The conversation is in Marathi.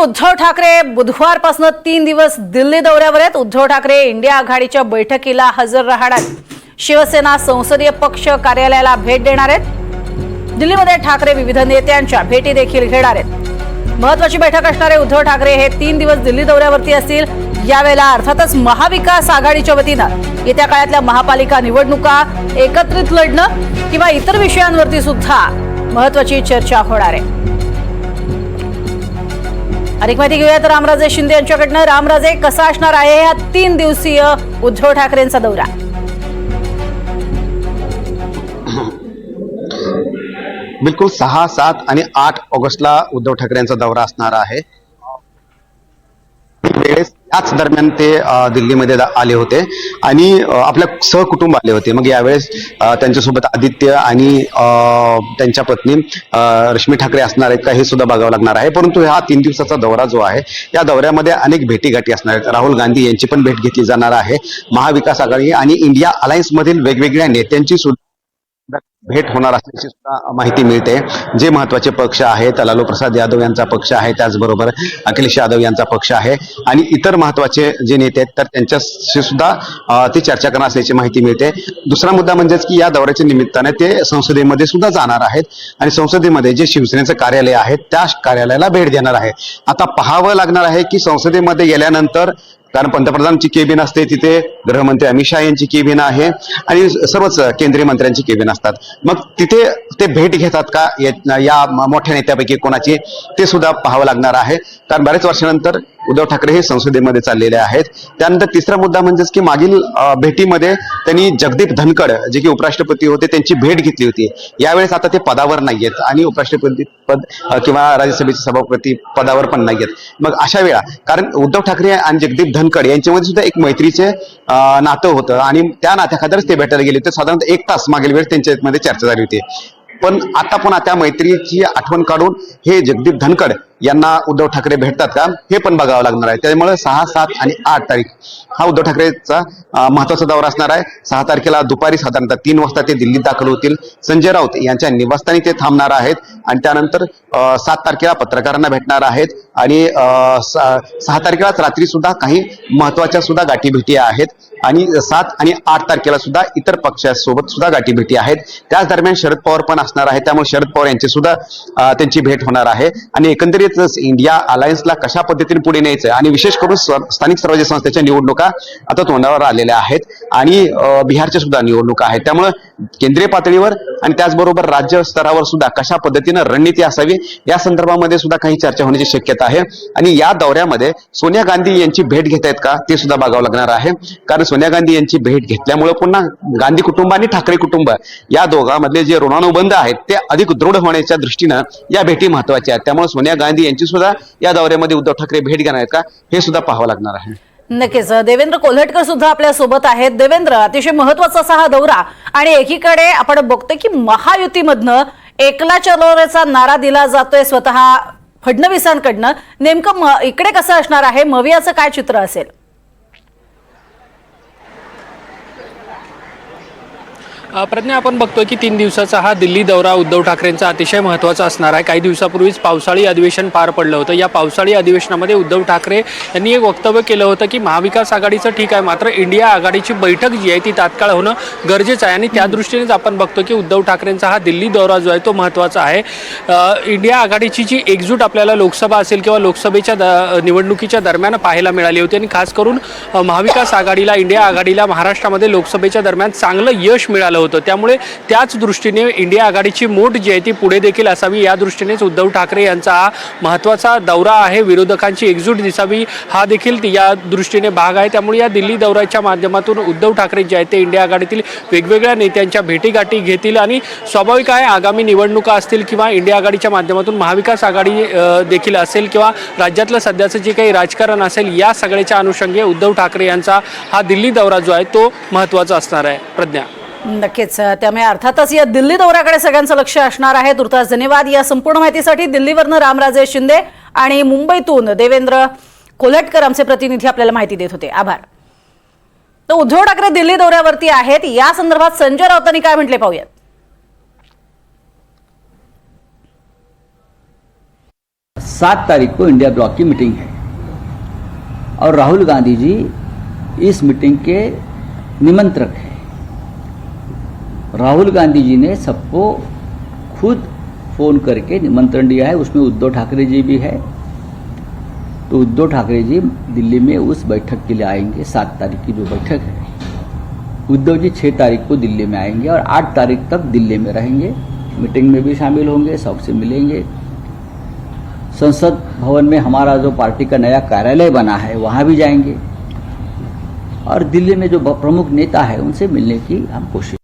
उद्धव ठाकरे बुधवारपासून तीन दिवस दिल्ली दौऱ्यावर आहेत उद्धव ठाकरे इंडिया आघाडीच्या बैठकीला हजर राहणार. शिवसेना संसदीय पक्ष कार्यालयाला भेट देणार आहेत. दिल्लीमध्ये ठाकरे विविध नेत्यांच्या भेटी देखील घेणार आहेत. महत्वाची बैठक असणारे उद्धव ठाकरे हे तीन दिवस दिल्ली दौऱ्यावरती असतील. यावेळेला अर्थातच महाविकास आघाडीच्या वतीनं येत्या काळातल्या महापालिका निवडणुका एकत्रित लढणं किंवा इतर विषयांवरती सुद्धा महत्वाची चर्चा होणार आहे. अधिक माहिती घेऊया तर रामराजे शिंदे यांच्याकडनं. रामराजे कसा असणार आहे हा तीन दिवसीय उद्धव ठाकरेंचा दौरा? बिलकुल सहा सात आणि आठ ऑगस्टला उद्धव ठाकरे यांचा दौरा असणार आहे. वेळेस त्याच दरम्यान ते दिल्लीमध्ये आले होते. आणि आपल्या सहकुटुंब आले होते. मग यावेळेस त्यांच्यासोबत आदित्य आणि अ, त्यांच्या पत्नी रश्मी ठाकरे असणार आहेत का हे सुद्धा बघावं लागणार आहे. परंतु हा तीन दिवसाचा दौरा जो आहे या दौऱ्यामध्ये अनेक भेटीगाठी असणार आहेत. राहुल गांधी यांची पण भेट घेतली जाणार आहे. महाविकास आघाडी आणि इंडिया अलायन्स मधील वेगवेगळ्या नेत्यांची सुद्धा भेट होणार असल्याची सुद्धा माहिती मिळते. जे महत्त्वाचे पक्ष आहेत लालू प्रसाद यादव यांचा पक्ष आहे त्याचबरोबर अखिलेश यादव यांचा पक्ष आहे आणि इतर महत्त्वाचे जे नेते आहेत तर त्यांच्याशी सुद्धा ती चर्चा करणार असल्याची माहिती मिळते. दुसरा मुद्दा म्हणजेच की या दौऱ्याच्या निमित्ताने ते संसदेमध्ये सुद्धा जाणार आहेत आणि संसदेमध्ये जे शिवसेनेचं कार्यालय आहे त्या कार्यालयाला भेट देणार आहे आता पाहावं लागणार आहे की संसदेमध्ये गेल्यानंतर कारण पंतप्रधानांची केबिन असते तिथे गृहमंत्री अमित शहा यांची केबिन आहे आणि सर्वच केंद्रीय मंत्र्यांची केबिन असतात. मग तिथे ते भेट घेतात का? या या मोठ्या नेत्यापैकी कोणाची? ते सुद्धा पाहावं लागणार आहे. कारण बऱ्याच वर्षानंतर उद्धव ठाकरे हे संसदेमध्ये चाललेले आहेत. त्यानंतर तिसरा मुद्दा म्हणजेच की मागील भेटीमध्ये त्यांनी जगदीप धनखड जे की उपराष्ट्रपती होते त्यांची भेट घेतली होती. यावेळेस आता ते पदावर नाहीयेत आणि उपराष्ट्रपती पद किंवा राज्यसभेचे सभापती पदावर पण नाहीयेत. मग अशा वेळा कारण उद्धव ठाकरे आणि जगदीप धनखड यांच्यामध्ये सुद्धा एक मैत्रीचे नातं होतं आणि त्या नात्याखातरच ते भेटायला गेले होते. साधारणतः एक तास मागील वेळेस त्यांच्यामध्ये चर्चा झाली होती. पण आता पुन्हा त्या मैत्रीची आठवण काढून हे जगदीप धनखड यांना उद्धव ठाकरे भेटतात का? हे पण बघावं लागणार आहे. त्यामुळे सहा सात आणि आठ तारीख हा उद्धव ठाकरेचा महत्त्वाचा दौरा असणार आहे. सहा तारखेला दुपारी साधारणतः तीन वाजता ते दिल्लीत दाखल होतील. संजय राऊत यांच्या निवासस्थानी ते थांबणार आहेत. आणि त्यानंतर सात तारखेला पत्रकारांना भेटणार आहेत. आणि अं, सहा तारखेलाच रात्री सुद्धा काही महत्त्वाच्या सुद्धा गाठी भेटी आहेत. आणि सात आणि आठ तारखेला सुद्धा इतर पक्षासोबत सुद्धा गाठी भेटी आहेत. त्याच दरम्यान शरद पवार पण असणार आहे. त्यामुळे शरद पवार यांची सुद्धा त्यांची भेट होणार आहे. आणि एकंदरीत एकंदरीतच इंडिया अलायन्सला कशा पद्धतीने पुढे न्यायचं आणि विशेष करून स्थानिक स्वराज्य संस्थेच्या निवडणुका आता तोंडावर आलेल्या आहेत. आणि बिहारच्या सुद्धा निवडणुका आहेत. त्यामुळे केंद्रीय पातळीवर आणि त्याचबरोबर राज्य स्तरावर सुद्धा कशा पद्धतीनं रणनीती असावी या संदर्भामध्ये सुद्धा काही चर्चा होण्याची शक्यता आहे. आणि या दौऱ्यामध्ये सोनिया गांधी यांची भेट घेत आहेत का ते सुद्धा बघावं लागणार आहे. कारण सोनिया गांधी यांची भेट घेतल्यामुळे पुन्हा गांधी कुटुंब आणि ठाकरे कुटुंब या दोघांमधले जे ऋणानुबंध आहेत ते अधिक दृढ होण्याच्या दृष्टीनं या भेटी महत्त्वाच्या आहेत. त्यामुळे सोनिया गांधी यांची सुद्धा या दौऱ्यामध्ये उद्धव ठाकरे भेट घेणार आहेत का हे सुद्धा पाहावं लागणार आहे. नक्कीच. देवेंद्र कोल्हटकर सुद्धा आपल्यासोबत आहेत. देवेंद्र अतिशय महत्त्वाचा असा हा दौरा आणि एकीकडे आपण बघतोय की महायुतीमधनं एकला चलोरेचा नारा दिला जातोय स्वतः फडणवीसांकडनं. नेमकं इकडे कसं असणार आहे? मवियाचं काय चित्र असेल? प्रज्ञा आपण बघतोय की तीन दिवसाचा हा दिल्ली दौरा उद्धव ठाकरेंचा अतिशय महत्त्वाचा असणार आहे. काही दिवसापूर्वीच पावसाळी अधिवेशन पार पडलं होतं. या पावसाळी अधिवेशनामध्ये उद्धव ठाकरे यांनी एक वक्तव्य केलं होतं की महाविकास आघाडीचं ठीक आहे मात्र इंडिया आघाडीची बैठक जी आहे ती तात्काळ होणं गरजेचं आहे. आणि त्या दृष्टीनेच आपण बघतो की उद्धव ठाकरेंचा हा दिल्ली दौरा जो आहे तो महत्त्वाचा आहे. इंडिया आघाडीची जी एकजूट आपल्याला लोकसभा असेल किंवा लोकसभेच्या द निवडणुकीच्या दरम्यान पाहायला मिळाली होती. आणि खास करून महाविकास आघाडीला इंडिया आघाडीला महाराष्ट्रामध्ये लोकसभेच्या दरम्यान चांगलं यश मिळालं होतं. त्यामुळे त्याच दृष्टीने इंडिया आघाडीची मोठ जी आहे ती पुढे देखील असावी या दृष्टीनेच उद्धव ठाकरे यांचा हा महत्त्वाचा दौरा आहे. विरोधकांची एकजूट दिसावी हा देखील या दृष्टीने भाग आहे. त्यामुळे या दिल्ली दौऱ्याच्या माध्यमातून उद्धव ठाकरे जे आहेत ते इंडिया आघाडीतील वेगवेगळ्या नेत्यांच्या भेटीगाठी घेतील आणि स्वाभाविक आहे आगामी निवडणुका असतील किंवा इंडिया आघाडीच्या माध्यमातून महाविकास आघाडी देखील असेल किंवा राज्यातलं सध्याचं जे काही राजकारण असेल या सगळ्याच्या अनुषंगे उद्धव ठाकरे यांचा हा दिल्ली दौरा जो आहे तो महत्त्वाचा असणार आहे. प्रज्ञा. नक्कीच. त्यामुळे अर्थातच या दिल्ली दौऱ्याकडे सगळ्यांचं लक्ष असणार आहे. तुर्तास धन्यवाद. या संपूर्ण माहितीसाठी दिल्लीवरनं रामराजे शिंदे आणि मुंबईतून देवेंद्र कोल्हटकर आमचे प्रतिनिधी आपल्याला माहिती देत होते. आभार. तर उद्धव ठाकरे दिल्ली दौऱ्यावरती आहेत. या संदर्भात संजय राऊतांनी काय म्हटले पाहूयात. सात तारीख को इंडिया ब्लॉक की मीटिंग है। और राहुल गांधी जी इस मीटिंग के निमंत्रक हैं। राहुल गांधी जी ने सबको खुद फ़ोन करके निमंत्रण दिया है। उसमें उद्धव ठाकरे जी भी है। तो उद्धव ठाकरे जी दिल्ली में उस बैठक के लिए आएँगे। सात तारीख की जो बैठक है। उद्धव जी छः तारीख को दिल्ली में आएँगे और आठ तारीख तक दिल्ली में रहेंगे। मीटिंग में भी शामिल होंगे सबसे मिलेंगे। संसद भवन में हमारा जो पार्टी का नया कार्यालय बना है, वहाँ भी जाएँगे। और दिल्ली में जो प्रमुख नेता है, उनसे मिलने की हम कोशिश